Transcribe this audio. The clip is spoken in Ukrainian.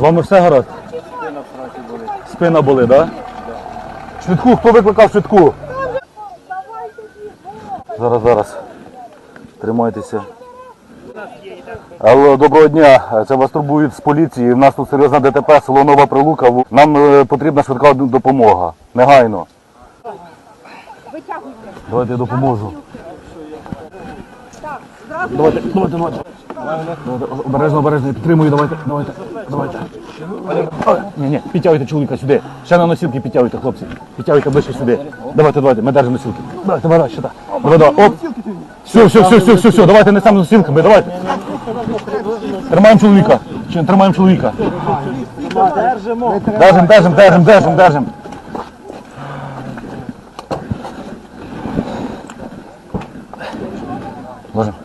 З вами все гаразд? Спина болить, так? Да? Швидку, хто викликав швидку? Зараз, зараз. Тримайтеся. Алло, доброго дня. Це вас турбують з поліції. У нас тут серйозна ДТП, село Нова Прилука. Нам е, потрібна швидка допомога. Негайно. Витягуйте. Давайте я допоможу. Так, давайте, давайте. Давайте, обережно, обережно, підтримую, давайте, давайте, давайте. Ні, ні, підтягуйте чоловіка сюди. Ще на носілки підтягуйте, хлопці. Підтягуйте ближче сюди. Давайте, давайте, ми держимо носілки. Давайте, давай, ще так. Давай, давай, оп. Все, все, все, все, все, все, давайте несемо носілками, давайте. Тримаємо чоловіка. Чи тримаємо чоловіка. Держимо, держимо, держимо, держимо, держимо. Ложимо.